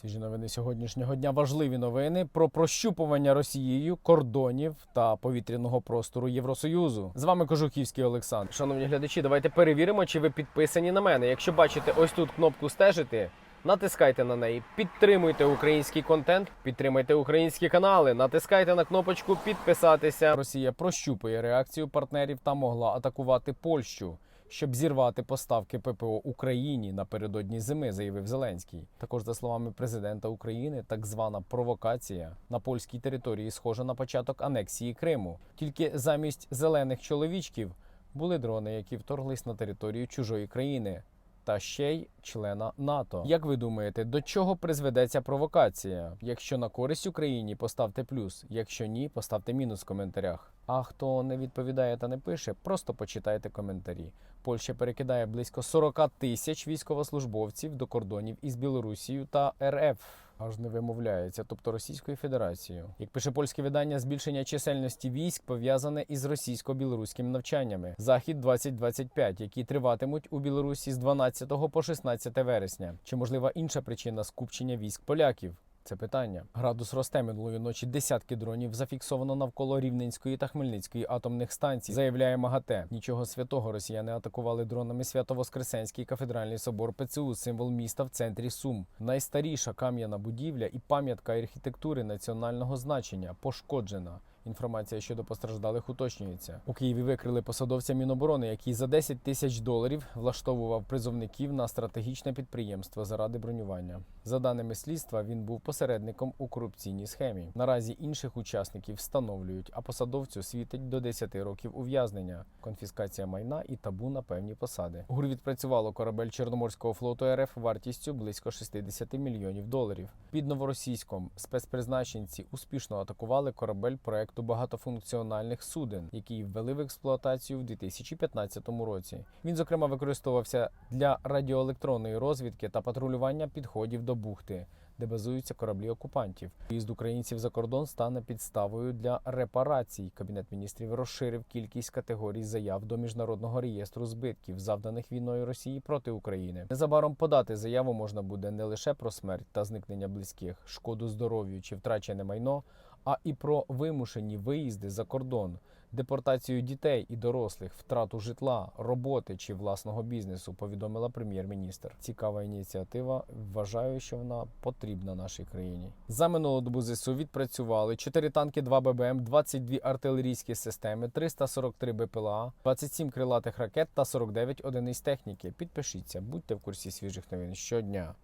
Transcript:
Свіжі новини сьогоднішнього дня. Важливі новини про прощупування Росією кордонів та повітряного простору Євросоюзу. З вами Кожухівський Олександр. Шановні глядачі, давайте перевіримо, чи ви підписані на мене. Якщо бачите ось тут кнопку стежити. Натискайте на неї, підтримуйте український контент, підтримайте українські канали, натискайте на кнопочку підписатися. Росія прощупує реакцію партнерів та могла атакувати Польщу щоб зірвати поставки ППО Україні напередодні зими, заявив Зеленський. Також за словами президента України, так звана провокація на польській території схожа на початок анексії Криму. Тільки замість зелених чоловічків були дрони, які вторглись на територію чужої країни. Та ще й члена НАТО. Як ви думаєте, до чого призведе провокація? Якщо на користь Україні, поставте плюс. Якщо ні, поставте мінус в коментарях. А хто не відповідає та не пише, просто почитайте коментарі. Польща перекидає близько 40 тисяч військовослужбовців до кордонів із Білорусією та РФ. Аж не вимовляється, тобто Російською Федерацією. Як пише польське видання, збільшення чисельності військ пов'язане із російсько-білоруськими навчаннями Захід 2025 які триватимуть у Білорусі з 12 по 16 вересня. Чи можлива інша причина скупчення військ поляків? Це питання. Градус росте минулої ночі. Десятки дронів зафіксовано навколо Рівненської та Хмельницької атомних станцій. Заявляє МАГАТЕ. Нічого святого росіяни атакували дронами Свято-Воскресенський кафедральний собор ПЦУ, символ міста в центрі Сум. Найстаріша кам'яна будівля і пам'ятка архітектури національного значення пошкоджена. Інформація щодо постраждалих уточнюється. У Києві викрили посадовця Міноборони, який за 10 тисяч доларів влаштовував призовників на стратегічне підприємство заради бронювання. За даними слідства, він був посередником у корупційній схемі. Наразі інших учасників встановлюють, а посадовцю світить до 10 років ув'язнення, конфіскація майна і табу на певні посади. ГУР відпрацювало корабель Чорноморського флоту РФ вартістю близько 60 мільйонів доларів. Під новоросійськом спецпризначенці успішно атакували корабель проекту багатофункціональних суден, який ввели в експлуатацію в 2015 році. Він, зокрема, використовувався для радіоелектронної розвідки та патрулювання підходів до бухти. Де базуються кораблі окупантів, виїзд українців за кордон стане підставою для репарацій. Кабінет міністрів розширив кількість категорій заяв до міжнародного реєстру збитків, завданих війною Росії проти України. Незабаром подати заяву можна буде не лише про смерть та зникнення близьких, шкоду здоров'ю чи втрачене майно, а і про вимушені виїзди за кордон, депортацію дітей і дорослих, втрату житла, роботи чи власного бізнесу. Повідомила прем'єр-міністр. Цікава ініціатива. Вважаю, що вона потрібна нашій країні. За минулу добу ЗСУ відпрацювали 4 танки, 2 ББМ, 22 артилерійські системи, 343 БПЛА, 27 крилатих ракет та 49 одиниць техніки. Підпишіться, будьте в курсі свіжих новин щодня.